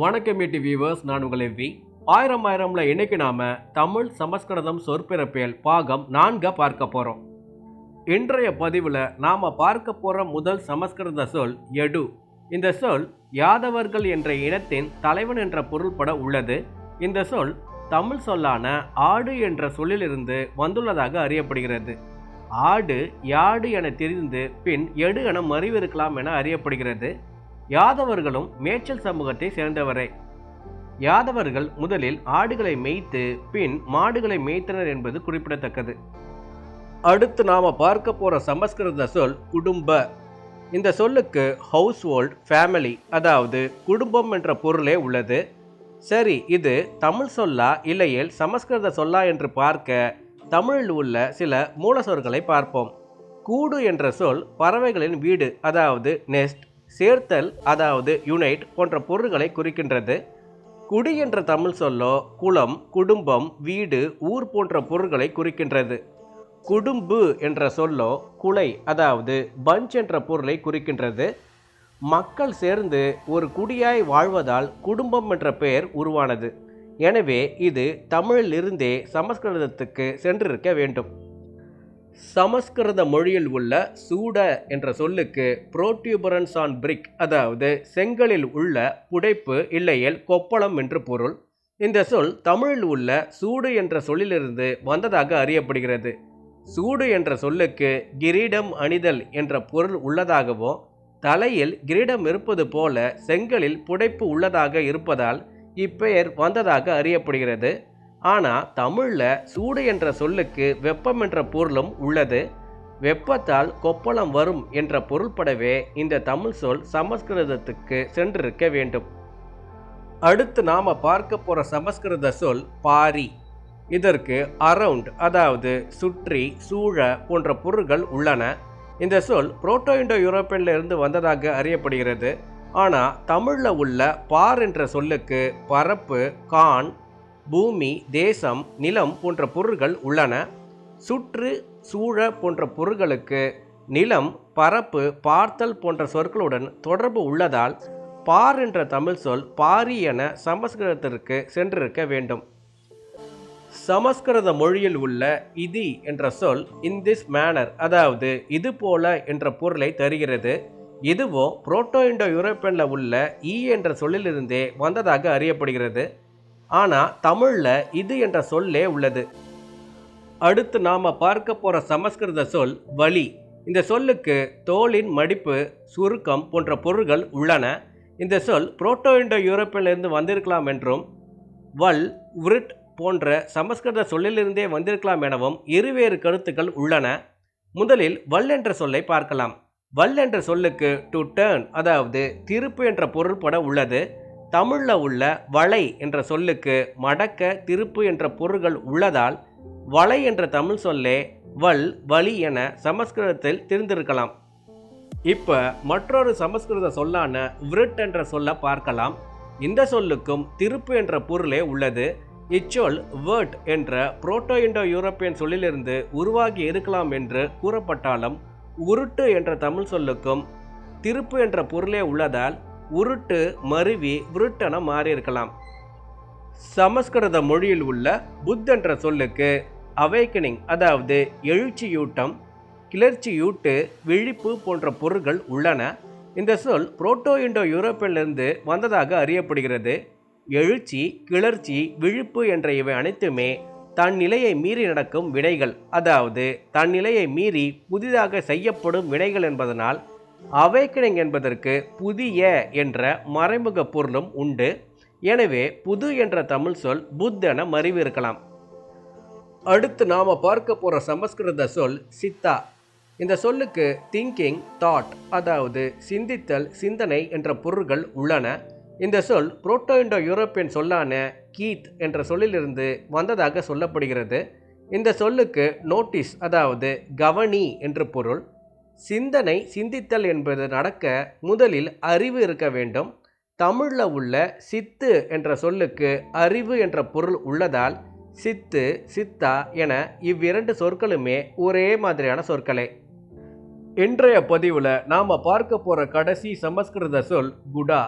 வணக்கம் மீட்டி வியூவர்ஸ் நான் உங்கள் எவ்வி ஆயிரம் ஆயிரம்ல இன்னைக்கு நாம தமிழ் சமஸ்கிருதம் சொற்பிறப்பியல் பாகம் நான்க பார்க்க போறோம். இன்றைய பதிவில் நாம பார்க்க போற முதல் சமஸ்கிருத சொல் எடு. இந்த சொல் யாதவர்கள் என்ற இனத்தின் தலைவன் என்ற பொருள்பட உள்ளது. இந்த சொல் தமிழ் சொல்லான ஆடு என்ற சொல்லிலிருந்து வந்துள்ளதாக அறியப்படுகிறது. ஆடு யாடு என தெரிந்து பின் எடு என மறிவிருக்கலாம் என அறியப்படுகிறது. யாதவர்களும் மேய்ச்சல் சமூகத்தை சேர்ந்தவரே. யாதவர்கள் முதலில் ஆடுகளை மேய்த்து பின் மாடுகளை மேய்த்தனர் என்பது குறிப்பிடத்தக்கது. அடுத்து நாம பார்க்க போற சமஸ்கிருத சொல் குடும்ப. இந்த சொல்லுக்கு ஹவுஸ் ஹோல்ட் ஃபேமிலி அதாவது குடும்பம் என்ற பொருளே உள்ளது. சரி இது தமிழ் சொல்லா இல்லையேல் சமஸ்கிருத சொல்லா என்று பார்க்க தமிழில் உள்ள சில மூல சொற்களை பார்ப்போம். கூடு என்ற சொல் பறவைகளின் வீடு அதாவது நெஸ்ட் சேர்த்தல் அதாவது யுனைட் போன்ற பொருள்களை குறிக்கின்றது. குடி என்ற தமிழ் சொல்லோ குளம் குடும்பம் வீடு ஊர் போன்ற பொருள்களை குறிக்கின்றது. குடும்பு என்ற சொல்லோ குலை அதாவது பஞ்ச் என்ற பொருளை குறிக்கின்றது. மக்கள் சேர்ந்து ஒரு குடியாய் வாழ்வதால் குடும்பம் என்ற பெயர் உருவானது. எனவே இது தமிழிலிருந்தே சமஸ்கிருதத்துக்கு சென்றிருக்க வேண்டும். சமஸ்கிருத மொழியில் உள்ள சூட என்ற சொல்லுக்கு புரோட்யூபரன்ஸ் ஆன் பிரிக் அதாவது செங்கலில் உள்ள புடைப்பு இல்லையேல் கொப்பளம் என்று பொருள். இந்த சொல் தமிழில் உள்ள சூடு என்ற சொல்லிலிருந்து வந்ததாக அறியப்படுகிறது. சூடு என்ற சொல்லுக்கு கிரீடம் அணிதல் என்ற பொருள் உள்ளதாகவும் தலையில் கிரீடம் இருப்பது போல செங்கலில் புடைப்பு உள்ளதாக இருப்பதால் இப்பெயர் வந்ததாக அறியப்படுகிறது. ஆனால் தமிழில் சூடு என்ற சொல்லுக்கு வெப்பம் என்ற பொருளும் உள்ளது. வெப்பத்தால் கொப்பளம் வரும் என்ற பொருள்படவே இந்த தமிழ் சொல் சமஸ்கிருதத்துக்கு சென்றிருக்க வேண்டும். அடுத்து நாம் பார்க்க போகிற சமஸ்கிருத சொல் பாரி. இதற்கு அரவுண்ட் அதாவது சுற்றி சூழ போன்ற பொருள்கள் உள்ளன. இந்த சொல் புரோட்டோ இண்டோ யூரோப்பியன்ல இருந்து வந்ததாக அறியப்படுகிறது. ஆனால் தமிழில் உள்ள பார் என்ற சொல்லுக்கு பரப்பு கான் பூமி தேசம் நிலம் போன்ற பொருள்கள் உள்ளன. சுற்று சூழ போன்ற பொருள்களுக்கு நிலம் பரப்பு பார்த்தல் போன்ற சொற்களுடன் தொடர்பு உள்ளதால் பார் என்ற தமிழ் சொல் பாரி என சமஸ்கிருதத்திற்கு சென்றிருக்க வேண்டும். சமஸ்கிருத மொழியில் உள்ள இதி என்ற சொல் இன் திஸ் மேனர் அதாவது இது போல என்ற பொருளை தருகிறது. இதுவோ புரோட்டோ இண்டோ யூரோப்பியனில் உள்ள ஈ என்ற சொல்லிலிருந்தே வந்ததாக அறியப்படுகிறது. ஆனால் தமிழில் இது என்ற சொல்லே உள்ளது. அடுத்து நாம் பார்க்க போகிற சமஸ்கிருத சொல் வலி. இந்த சொல்லுக்கு தோலின் மடிப்பு சுருக்கம் போன்ற பொருள்கள் உள்ளன. இந்த சொல் புரோட்டோ இண்டோ யூரோப்பிலிருந்து வந்திருக்கலாம் என்றும் வல் உருட் போன்ற சமஸ்கிருத சொல்லிலிருந்தே வந்திருக்கலாம் எனவும் இருவேறு கருத்துக்கள் உள்ளன. முதலில் வல் என்ற சொல்லை பார்க்கலாம். வல் என்ற சொல்லுக்கு டு டேர்ன் அதாவது திருப்பு என்ற பொருள்பட உள்ளது. தமிழில் உள்ள வளை என்ற சொல்லுக்கு மடக்க திருப்பு என்ற பொருள்கள் உள்ளதால் வளை என்ற தமிழ் சொல்லே வல் வலி என சமஸ்கிருதத்தில் தெரிந்திருக்கலாம். இப்போ மற்றொரு சமஸ்கிருத சொல்லான விருட் என்ற சொல்ல பார்க்கலாம். இந்த சொல்லுக்கும் திருப்பு என்ற பொருளே உள்ளது. இச்சொல் வேர்ட் என்ற புரோட்டோ இண்டோ யூரோப்பியன் சொல்லிலிருந்து உருவாகி இருக்கலாம் என்று கூறப்பட்டாலும் உருட்டு என்ற தமிழ் சொல்லுக்கும் திருப்பு என்ற பொருளே உள்ளதால் உருட்டு மருவி விருட்டென மாறியிருக்கலாம். சமஸ்கிருத மொழியில் உள்ள புத்தன்ற சொல்லுக்கு அவேக்கனிங் அதாவது எழுச்சியூட்டம் கிளர்ச்சியூட்டு விழிப்பு போன்ற பொருள்கள் உள்ளன. இந்த சொல் புரோட்டோ இண்டோ யூரோப்பிலிருந்து வந்ததாக அறியப்படுகிறது. எழுச்சி கிளர்ச்சி விழிப்பு என்ற இவை அனைத்துமே தன் நிலையை மீறி நடக்கும் வினைகள் அதாவது தன் நிலையை மீறி புதிதாக செய்யப்படும் வினைகள் என்பதனால் அவேக்கனிங் என்பதற்கு புதிய என்ற மறைமுக பொருளும் உண்டு. எனவே புது என்ற தமிழ் சொல் புத்தென மறிவிருக்கலாம். அடுத்து நாம் பார்க்க போகிற சமஸ்கிருத சொல் சித்தா. இந்த சொல்லுக்கு திங்கிங் தாட் அதாவது சிந்தித்தல் சிந்தனை என்ற பொருள்கள் உள்ளன. இந்த சொல் புரோட்டோ இண்டோ யூரோப்பியன் சொல்லான கீத் என்ற சொல்லிலிருந்து வந்ததாக சொல்லப்படுகிறது. இந்த சொல்லுக்கு நோட்டீஸ் அதாவது கவனி என்று பொருள். சிந்தனை சிந்தித்தல் என்பது நடக்க முதலில் அறிவு இருக்க வேண்டும். தமிழில் உள்ள சித்து என்ற சொல்லுக்கு அறிவு என்ற பொருள் உள்ளதால் சித்து சித்தா என இவ்விரண்டு சொற்களுமே ஒரே மாதிரியான சொற்களே. இன்றைய பதிவில் நாம் பார்க்க போகிற கடைசி சமஸ்கிருத சொல் குடா.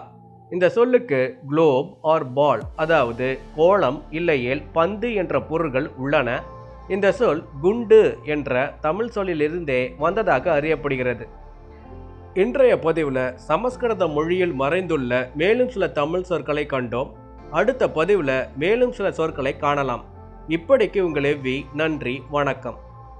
இந்த சொல்லுக்கு குளோப் ஆர் பால் அதாவது கோளம் இல்லையேல் பந்து என்ற பொருள்கள் உள்ளன. இந்த சொல் குண்டு என்ற தமிழ் சொல்லிலிருந்தே வந்ததாக அறியப்படுகிறது. இன்றைய பதிவில் சமஸ்கிருத மொழியில் மறைந்துள்ள மேலும் சில தமிழ் சொற்களை கண்டோம். அடுத்த பதிவில் மேலும் சில சொற்களை காணலாம். இப்படிக்கு உங்கள் எவ்வி நன்றி வணக்கம்.